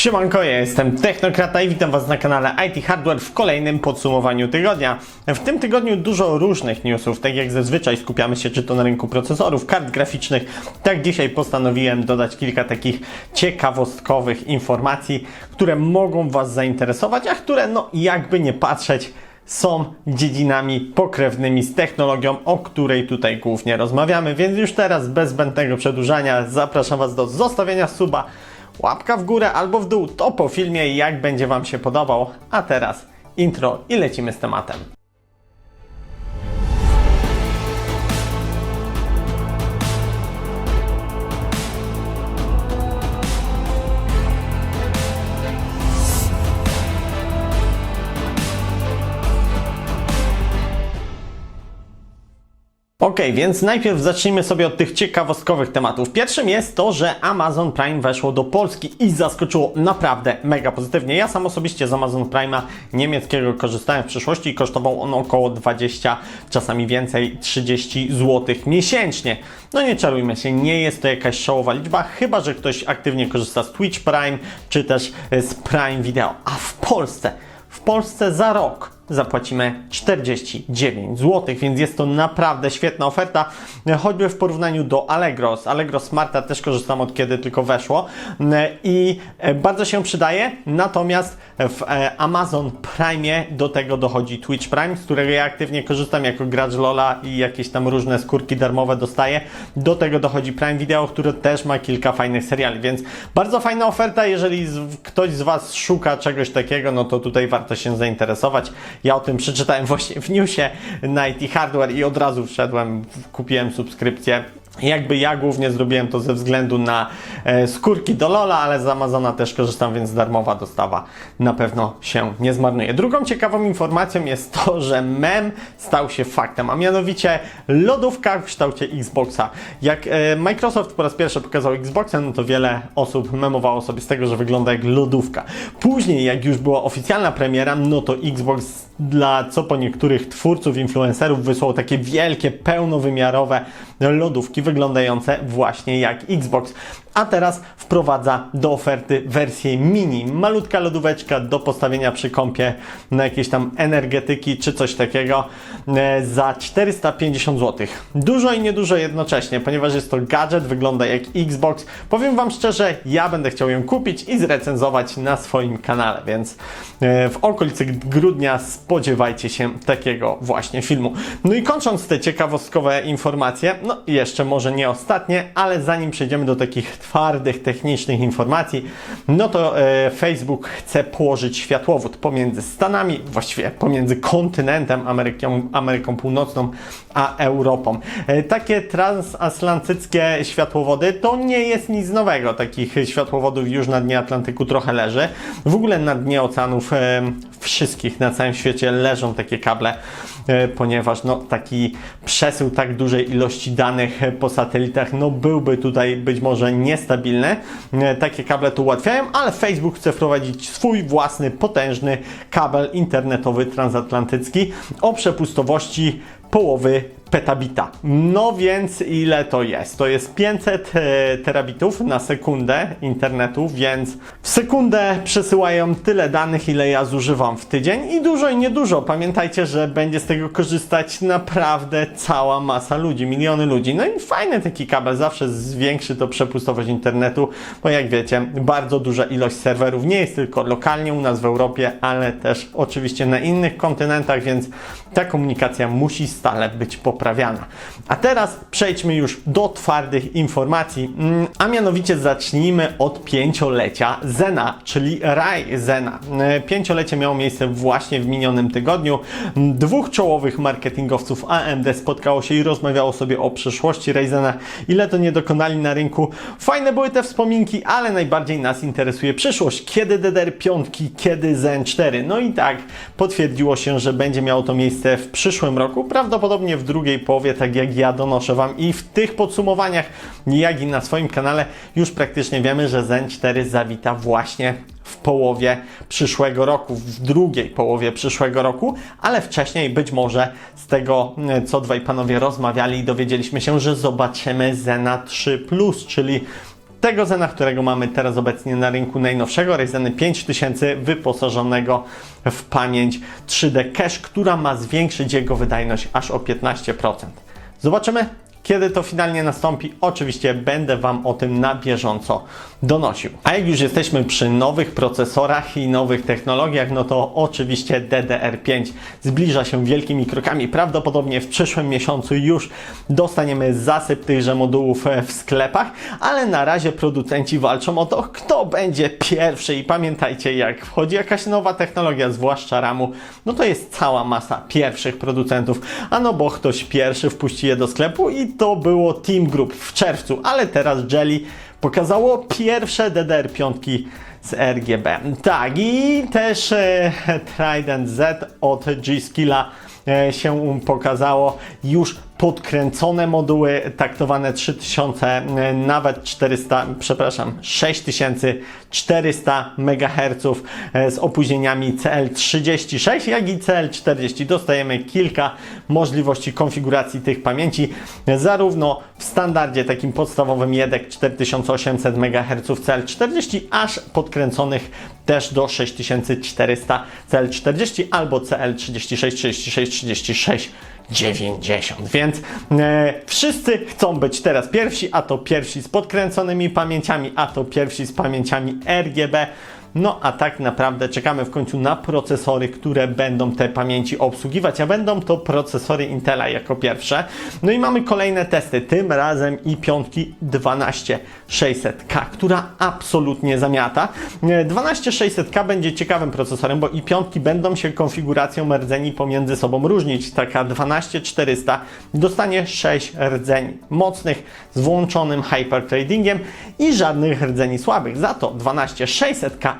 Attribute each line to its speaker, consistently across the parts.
Speaker 1: Siemanko, ja jestem Technokrata i witam Was na kanale IT Hardware w kolejnym podsumowaniu tygodnia. W tym tygodniu dużo różnych newsów, tak jak zazwyczaj skupiamy się czy to na rynku procesorów, kart graficznych, tak dzisiaj postanowiłem dodać kilka takich ciekawostkowych informacji, które mogą Was zainteresować, a które no jakby nie patrzeć są dziedzinami pokrewnymi z technologią, o której tutaj głównie rozmawiamy, więc już teraz bez zbędnego przedłużania zapraszam Was do zostawienia suba, łapka w górę albo w dół, to po filmie jak będzie Wam się podobał, a teraz intro i lecimy z tematem. Ok, więc najpierw zacznijmy sobie od tych ciekawostkowych tematów. Pierwszym jest to, że Amazon Prime weszło do Polski i zaskoczyło naprawdę mega pozytywnie. Ja sam osobiście z Amazon Prime'a niemieckiego korzystałem w przyszłości i kosztował on około 20, czasami więcej, 30 zł miesięcznie. No nie czarujmy się, nie jest to jakaś szałowa liczba, chyba że ktoś aktywnie korzysta z Twitch Prime czy też z Prime Video. A w Polsce, w Polsce za rok zapłacimy 49 zł, więc jest to naprawdę świetna oferta, choćby w porównaniu do Allegro. Z Allegro Smarta też korzystam od kiedy tylko weszło i bardzo się przydaje, natomiast w Amazon Prime do tego dochodzi Twitch Prime, z którego ja aktywnie korzystam jako gracz Lola i jakieś tam różne skórki darmowe dostaję. Do tego dochodzi Prime Video, który też ma kilka fajnych seriali, więc bardzo fajna oferta, jeżeli ktoś z Was szuka czegoś takiego, no to tutaj warto się zainteresować. Ja o tym przeczytałem właśnie w newsie na IT Hardware i od razu wszedłem, kupiłem subskrypcję. Jakby ja głównie zrobiłem to ze względu na e, skórki do Lola, ale z Amazona też korzystam, więc darmowa dostawa na pewno się nie zmarnuje. Drugą ciekawą informacją jest to, że mem stał się faktem, a mianowicie lodówka w kształcie Xboxa. Jak e, Microsoft po raz pierwszy pokazał Xboxa, no to wiele osób memowało sobie z tego, że wygląda jak lodówka. Później, jak już była oficjalna premiera, no to Xbox dla co po niektórych twórców, influencerów wysłał takie wielkie, pełnowymiarowe lodówki wyglądające właśnie jak Xbox. A teraz wprowadza do oferty wersję mini. Malutka lodóweczka do postawienia przy kąpie na jakieś tam energetyki czy coś takiego e, za 450 zł. Dużo i niedużo jednocześnie, ponieważ jest to gadżet, wygląda jak Xbox. Powiem Wam szczerze, ja będę chciał ją kupić i zrecenzować na swoim kanale, więc e, w okolicy grudnia spodziewajcie się takiego właśnie filmu. No i kończąc te ciekawostkowe informacje, no jeszcze może nie ostatnie, ale zanim przejdziemy do takich twardych, technicznych informacji, no to e, Facebook chce położyć światłowód pomiędzy Stanami, właściwie pomiędzy kontynentem Ameryką, Ameryką Północną a Europą. E, takie transatlantyckie światłowody to nie jest nic nowego. Takich światłowodów już na dnie Atlantyku trochę leży. W ogóle na dnie oceanów e, wszystkich na całym świecie leżą takie kable, ponieważ no, taki przesył tak dużej ilości danych po satelitach no, byłby tutaj być może niestabilny. E, Takie kable to ułatwiają, ale Facebook chce wprowadzić swój własny potężny kabel internetowy transatlantycki o przepustowości połowy petabita. No więc ile to jest? To jest 500 e, terabitów na sekundę internetu, więc w sekundę przesyłają tyle danych, ile ja zużywam w tydzień i dużo i niedużo. Pamiętajcie, że będzie z tego korzystać naprawdę cała masa ludzi, miliony ludzi. No i fajny taki kabel, zawsze zwiększy to przepustowość internetu, bo jak wiecie, bardzo duża ilość serwerów nie jest tylko lokalnie u nas w Europie, ale też oczywiście na innych kontynentach, więc ta komunikacja musi stale być poprawiona. A teraz przejdźmy już do twardych informacji, mm, a mianowicie zacznijmy od pięciolecia Zena, czyli Rai Zena. E, Pięciolecie miało miejsce właśnie w minionym tygodniu. Dwóch czołowych marketingowców AMD spotkało się i rozmawiało sobie o przyszłości Ryzena, ile to nie dokonali na rynku. Fajne były te wspominki, ale najbardziej nas interesuje przyszłość. Kiedy DDR5, kiedy Zen 4? No i tak potwierdziło się, że będzie miało to miejsce w przyszłym roku, prawdopodobnie w drugiej połowie, tak jak ja donoszę Wam. I w tych podsumowaniach, jak i na swoim kanale, już praktycznie wiemy, że Zen 4 zawita właśnie w połowie przyszłego roku, w drugiej połowie przyszłego roku, ale wcześniej być może z tego, co dwaj panowie rozmawiali, dowiedzieliśmy się, że zobaczymy Zena 3, czyli tego Zena, którego mamy teraz obecnie na rynku najnowszego, Ryzeny 5000 wyposażonego w pamięć 3D Cache, która ma zwiększyć jego wydajność aż o 15%. Zobaczymy, kiedy to finalnie nastąpi, oczywiście będę Wam o tym na bieżąco donosił. A jak już jesteśmy przy nowych procesorach i nowych technologiach, no to oczywiście DDR5 zbliża się wielkimi krokami. Prawdopodobnie w przyszłym miesiącu już dostaniemy zasyp tychże modułów e, w sklepach, ale na razie producenci walczą o to, kto będzie pierwszy. I pamiętajcie, jak wchodzi jakaś nowa technologia, zwłaszcza RAMu, no to jest cała masa pierwszych producentów. A no bo ktoś pierwszy wpuści je do sklepu i to było Team Group w czerwcu, ale teraz Jelly pokazało pierwsze DDR5 z RGB. Tak, i też e, Trident Z od G-Skilla e, się pokazało już podkręcone moduły taktowane 3000, e, nawet 400, przepraszam, 6400 MHz e, z opóźnieniami CL36, jak i CL40. Dostajemy kilka możliwości konfiguracji tych pamięci, zarówno w standardzie takim podstawowym jedek 4800 MHz CL40, aż podkręconych też do 6400 CL40 albo CL36, 36, 36 90. Więc e, wszyscy chcą być teraz pierwsi, a to pierwsi z podkręconymi pamięciami, a to pierwsi z pamięciami RGB. No a tak naprawdę czekamy w końcu na procesory, które będą te pamięci obsługiwać, a będą to procesory Intela jako pierwsze. No i mamy kolejne testy, tym razem i5 12600K, która absolutnie zamiata. E, 12600K będzie ciekawym procesorem, bo i5 będą się konfiguracją rdzeni pomiędzy sobą różnić. Taka 12400 dostanie 6 rdzeni mocnych z włączonym hypertradingiem i żadnych rdzeni słabych. Za to 12600K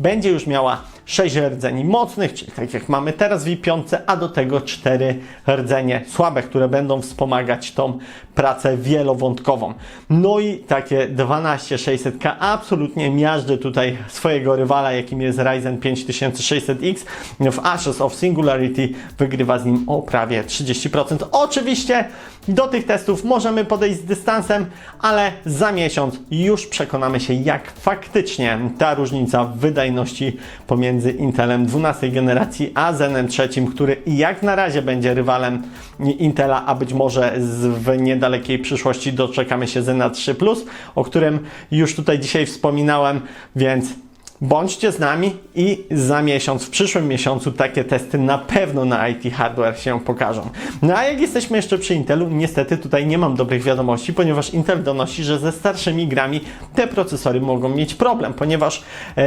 Speaker 1: będzie już miała 6 rdzeni mocnych, czyli tak jak mamy teraz w i5, a do tego 4 rdzenie słabe, które będą wspomagać tą pracę wielowątkową. No i takie 12600K absolutnie miażdży tutaj swojego rywala, jakim jest Ryzen 5600X. W Ashes of Singularity wygrywa z nim o prawie 30%. Oczywiście do tych testów możemy podejść z dystansem, ale za miesiąc już przekonamy się, jak faktycznie ta różnica w wydajności pomiędzy Intelem 12 generacji a Zenem trzecim, który jak na razie będzie rywalem Intela, a być może w niedalekiej przyszłości doczekamy się Zena 3 o którym już tutaj dzisiaj wspominałem, więc Bądźcie z nami i za miesiąc, w przyszłym miesiącu takie testy na pewno na IT Hardware się pokażą. No a jak jesteśmy jeszcze przy Intelu, niestety tutaj nie mam dobrych wiadomości, ponieważ Intel donosi, że ze starszymi grami te procesory mogą mieć problem, ponieważ e,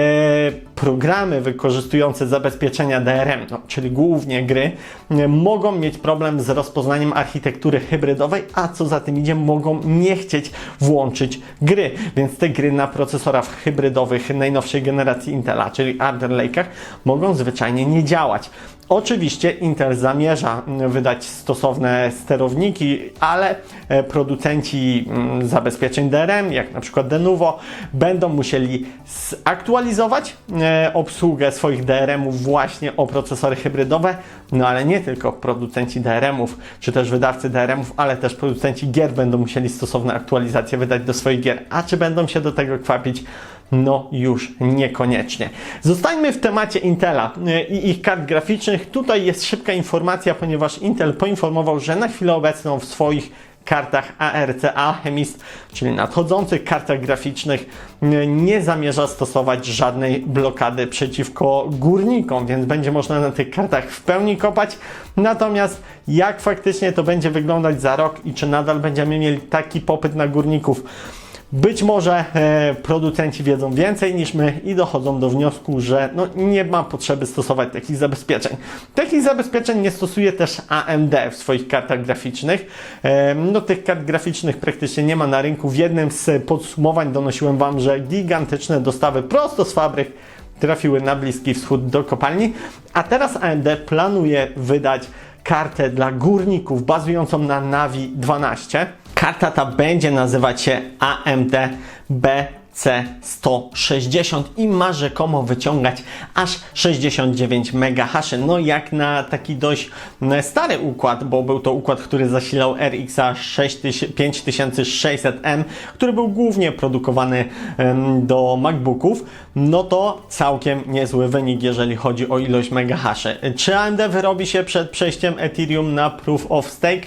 Speaker 1: programy wykorzystujące zabezpieczenia DRM, no, czyli głównie gry, e, mogą mieć problem z rozpoznaniem architektury hybrydowej, a co za tym idzie, mogą nie chcieć włączyć gry, więc te gry na procesorach hybrydowych najnowszej generacji Intela, czyli Alder Lake'ach, mogą zwyczajnie nie działać. Oczywiście Intel zamierza mm, wydać stosowne sterowniki, ale e, producenci mm, zabezpieczeń DRM, jak na przykład Denuvo, będą musieli zaktualizować e, obsługę swoich DRM-ów właśnie o procesory hybrydowe, no ale nie tylko producenci DRM-ów, czy też wydawcy DRM-ów, ale też producenci gier będą musieli stosowne aktualizacje wydać do swoich gier. A czy będą się do tego kwapić? No już niekoniecznie. Zostańmy w temacie Intela e, i ich kart graficznych. Tutaj jest szybka informacja, ponieważ Intel poinformował, że na chwilę obecną w swoich kartach ARC Alchemist, czyli nadchodzących kartach graficznych, e, nie zamierza stosować żadnej blokady przeciwko górnikom, więc będzie można na tych kartach w pełni kopać. Natomiast jak faktycznie to będzie wyglądać za rok i czy nadal będziemy mieli taki popyt na górników, być może e, producenci wiedzą więcej niż my i dochodzą do wniosku, że no, nie ma potrzeby stosować takich zabezpieczeń. Takich zabezpieczeń nie stosuje też AMD w swoich kartach graficznych. E, no, tych kart graficznych praktycznie nie ma na rynku. W jednym z podsumowań donosiłem Wam, że gigantyczne dostawy prosto z fabryk trafiły na Bliski Wschód do kopalni, a teraz AMD planuje wydać kartę dla górników bazującą na Navi 12. Karta ta będzie nazywać się AMD C160 i ma rzekomo wyciągać aż 69 MHz. No jak na taki dość mm, stary układ, bo był to układ, który zasilał RXA 5600M, który był głównie produkowany do MacBooków, no to całkiem niezły wynik, jeżeli chodzi o ilość megahaszy. Czy AMD wyrobi się przed przejściem Ethereum na Proof of Stake?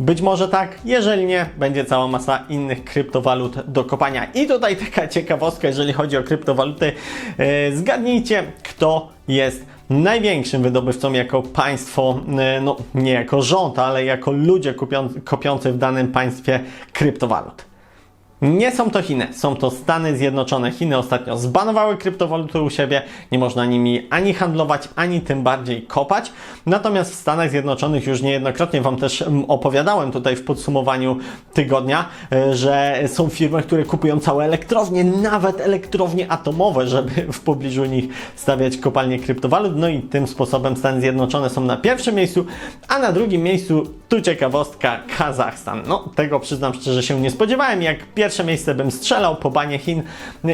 Speaker 1: Być może tak, jeżeli nie, będzie cała masa innych kryptowalut do kopania. I tutaj taka ciekawostka, jeżeli chodzi o kryptowaluty. E, zgadnijcie, kto jest największym wydobywcą jako państwo, e, no nie jako rząd, ale jako ludzie kupią, kopiący w danym państwie kryptowalut. Nie są to Chiny, są to Stany Zjednoczone. Chiny ostatnio zbanowały kryptowaluty u siebie, nie można nimi ani handlować, ani tym bardziej kopać. Natomiast w Stanach Zjednoczonych już niejednokrotnie Wam też mm, opowiadałem tutaj w podsumowaniu tygodnia, e, że są firmy, które kupują całe elektrownie, nawet elektrownie atomowe, żeby w pobliżu nich stawiać kopalnie kryptowalut. No i tym sposobem Stany Zjednoczone są na pierwszym miejscu, a na drugim miejscu, tu ciekawostka, Kazachstan. No, tego przyznam szczerze się nie spodziewałem. Jak pierwsze miejsce bym strzelał po banie Chin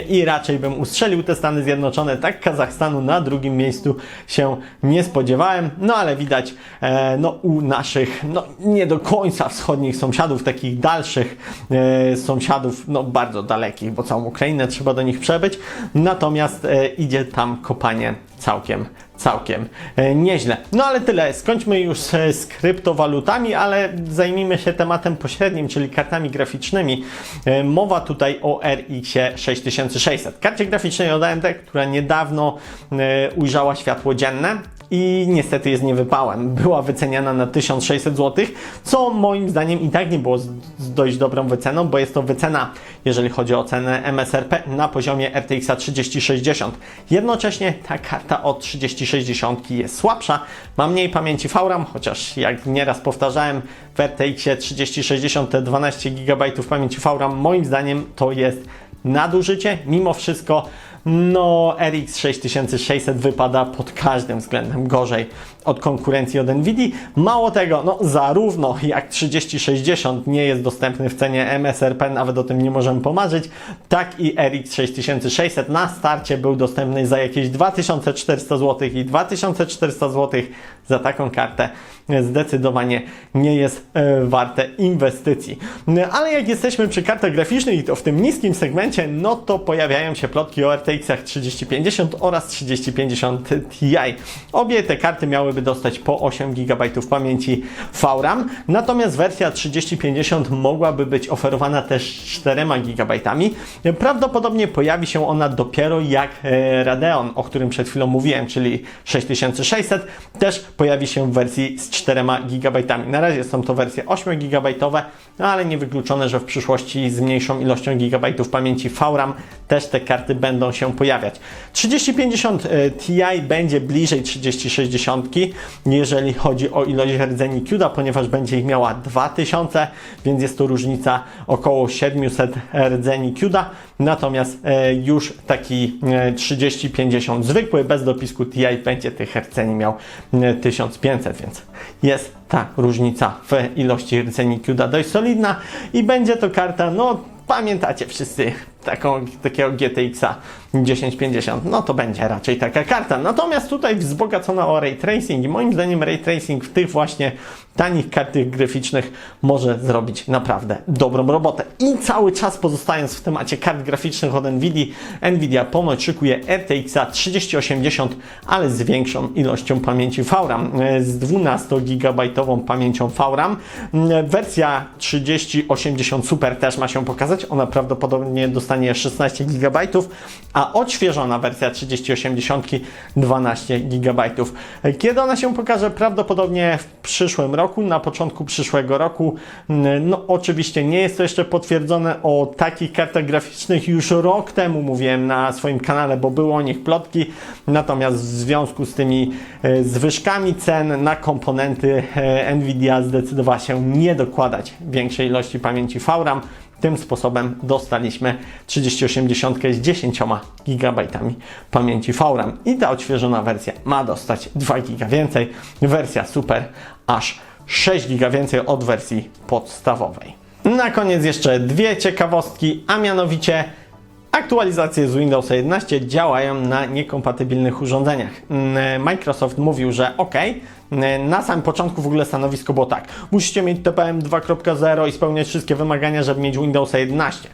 Speaker 1: i raczej bym ustrzelił te Stany Zjednoczone, tak Kazachstanu na drugim miejscu się nie spodziewałem. No ale widać, e, no u naszych, no nie do końca wschodnich sąsiadów, takich dalszych e, sąsiadów, no bardzo dalekich, bo całą Ukrainę trzeba do nich przebyć. Natomiast e, idzie tam kopanie całkiem, całkiem e, nieźle. No ale tyle, skończmy już z, z kryptowalutami, ale zajmijmy się tematem pośrednim, czyli kartami graficznymi. E, mowa tutaj o RX 6600, karcie graficznej od AMD, która niedawno e, ujrzała światło dzienne i niestety jest niewypałem. Była wyceniana na 1600 zł, co moim zdaniem i tak nie było z, dość dobrą wyceną, bo jest to wycena, jeżeli chodzi o cenę MSRP, na poziomie RTX 3060. Jednocześnie ta karta od 3060 jest słabsza, ma mniej pamięci VRAM, chociaż jak nieraz powtarzałem, w RTX 3060 te 12 GB pamięci VRAM moim zdaniem to jest nadużycie. Mimo wszystko, no RX 6600 wypada pod każdym względem gorzej od konkurencji od Nvidia. Mało tego, no zarówno jak 3060 nie jest dostępny w cenie MSRP, nawet o tym nie możemy pomarzyć, tak i RX 6600 na starcie był dostępny za jakieś 2400 zł i 2400 zł za taką kartę zdecydowanie nie jest e, warte inwestycji. No, Ale jak jesteśmy przy kartach graficznych i to w tym niskim segmencie, no to pojawiają się plotki o RTX 3050 oraz 3050 Ti. Obie te karty miałyby dostać po 8 GB pamięci VRAM, natomiast wersja 3050 mogłaby być oferowana też 4 GB. Prawdopodobnie pojawi się ona dopiero jak e, Radeon, o którym przed chwilą mówiłem, czyli 6600, też pojawi się w wersji z 4 GB. Na razie są to wersje 8 GB, no ale niewykluczone, że w przyszłości z mniejszą ilością gigabajtów pamięci VRAM też te karty będą się pojawiać. 3050 e, Ti będzie bliżej 3060, jeżeli chodzi o ilość rdzeni CUDA, ponieważ będzie ich miała 2000, więc jest to różnica około 700 rdzeni CUDA. Natomiast e, już taki e, 3050 zwykły, bez dopisku TI będzie tych rdzeni miał e, 1500, więc jest ta różnica w ilości rdzeni CUDA dość solidna i będzie to karta, no pamiętacie wszyscy taką, takiego GTX-a 1050, no to będzie raczej taka karta. Natomiast tutaj wzbogacona o ray tracing i moim zdaniem ray tracing w tych właśnie tanich kartach graficznych może zrobić naprawdę dobrą robotę. I cały czas pozostając w temacie kart graficznych od Nvidia, Nvidia ponoć szykuje RTX 3080, ale z większą ilością pamięci VRAM, e, z 12 GB pamięcią VRAM. E, Wersja 3080 Super też ma się pokazać, ona prawdopodobnie dostanie 16 GB, a odświeżona wersja 3080 12 GB. Kiedy ona się pokaże? Prawdopodobnie w przyszłym roku, na początku przyszłego roku. No oczywiście nie jest to jeszcze potwierdzone o takich kartach graficznych już rok temu mówiłem na swoim kanale, bo były o nich plotki. Natomiast w związku z tymi e, zwyżkami cen na komponenty e, Nvidia zdecydowała się nie dokładać większej ilości pamięci VRAM. Tym sposobem dostaliśmy 3080 z 10 GB pamięci VRAM i ta odświeżona wersja ma dostać 2 GB więcej. Wersja Super aż 6 GB więcej od wersji podstawowej. Na koniec jeszcze dwie ciekawostki, a mianowicie Aktualizacje z Windowsa 11 działają na niekompatybilnych urządzeniach. Mm, Microsoft mówił, że ok, na samym początku w ogóle stanowisko było tak. Musicie mieć TPM 2.0 i spełniać wszystkie wymagania, żeby mieć Windowsa 11.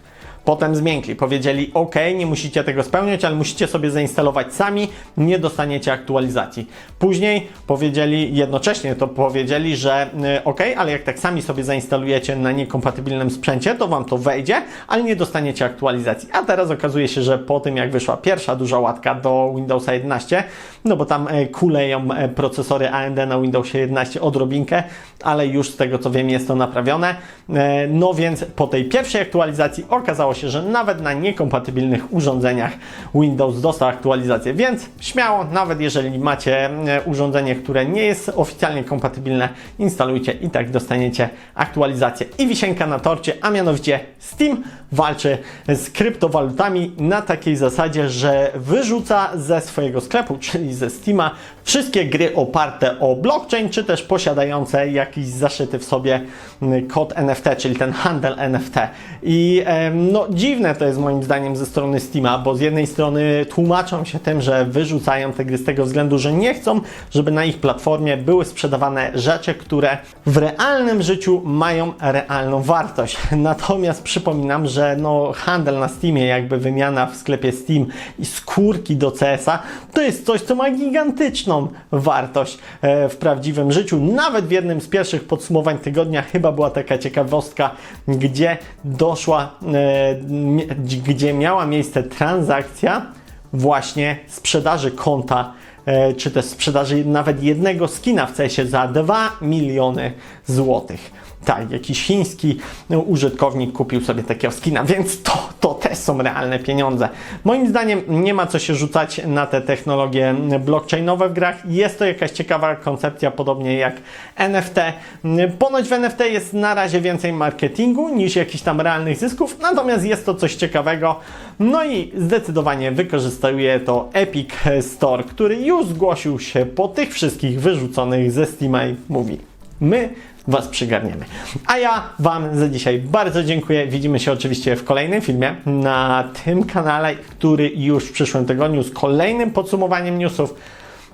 Speaker 1: Potem zmiękli, powiedzieli ok, nie musicie tego spełniać, ale musicie sobie zainstalować sami, nie dostaniecie aktualizacji. Później powiedzieli, jednocześnie to powiedzieli, że y, ok, ale jak tak sami sobie zainstalujecie na niekompatybilnym sprzęcie, to Wam to wejdzie, ale nie dostaniecie aktualizacji. A teraz okazuje się, że po tym jak wyszła pierwsza duża łatka do Windowsa 11, no bo tam e, kuleją e, procesory AMD na Windowsie 11 odrobinkę, ale już z tego co wiem jest to naprawione. E, No więc po tej pierwszej aktualizacji okazało się, że nawet na niekompatybilnych urządzeniach Windows dostał aktualizację, więc śmiało, nawet jeżeli macie e, urządzenie, które nie jest oficjalnie kompatybilne, instalujcie i tak dostaniecie aktualizację. I wisienka na torcie, a mianowicie Steam walczy z kryptowalutami na takiej zasadzie, że wyrzuca ze swojego sklepu, czyli ze Steama, wszystkie gry oparte o blockchain, czy też posiadające jakiś zaszyty w sobie mm, kod NFT, czyli ten handel NFT. I em, no, dziwne to jest moim zdaniem ze strony Steama, bo z jednej strony tłumaczą się tym, że wyrzucają te gry z tego względu, że nie chcą, żeby na ich platformie były sprzedawane rzeczy, które w realnym życiu mają realną wartość. Natomiast przypominam, że no, handel na Steamie, jakby wymiana w sklepie Steam i skórki do CS-a, to jest coś, co ma gigantyczną wartość e, w prawdziwym życiu. Nawet w jednym z pierwszych podsumowań tygodnia chyba była taka ciekawostka, gdzie doszła, e, gdzie miała miejsce transakcja właśnie sprzedaży konta e, czy też sprzedaży nawet jednego skina w CS za 2 miliony złotych. Tak, jakiś chiński no, użytkownik kupił sobie takiego skina, więc to, to też są realne pieniądze. Moim zdaniem nie ma co się rzucać na te technologie blockchainowe w grach. Jest to jakaś ciekawa koncepcja, podobnie jak NFT. Ponoć w NFT jest na razie więcej marketingu niż jakichś tam realnych zysków, natomiast jest to coś ciekawego. No i zdecydowanie wykorzystuje to Epic Store, który już zgłosił się po tych wszystkich wyrzuconych ze Steama i mówi: My Was przygarniemy. A ja Wam za dzisiaj bardzo dziękuję. Widzimy się oczywiście w kolejnym filmie na tym kanale, który już w przyszłym tygodniu z kolejnym podsumowaniem newsów.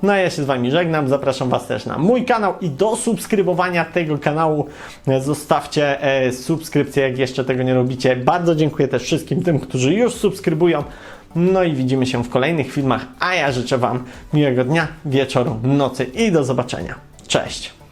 Speaker 1: No a ja się z Wami żegnam, zapraszam Was też na mój kanał i do subskrybowania tego kanału zostawcie e, subskrypcję, jak jeszcze tego nie robicie. Bardzo dziękuję też wszystkim tym, którzy już subskrybują. No i widzimy się w kolejnych filmach, a ja życzę Wam miłego dnia, wieczoru, nocy i do zobaczenia. Cześć!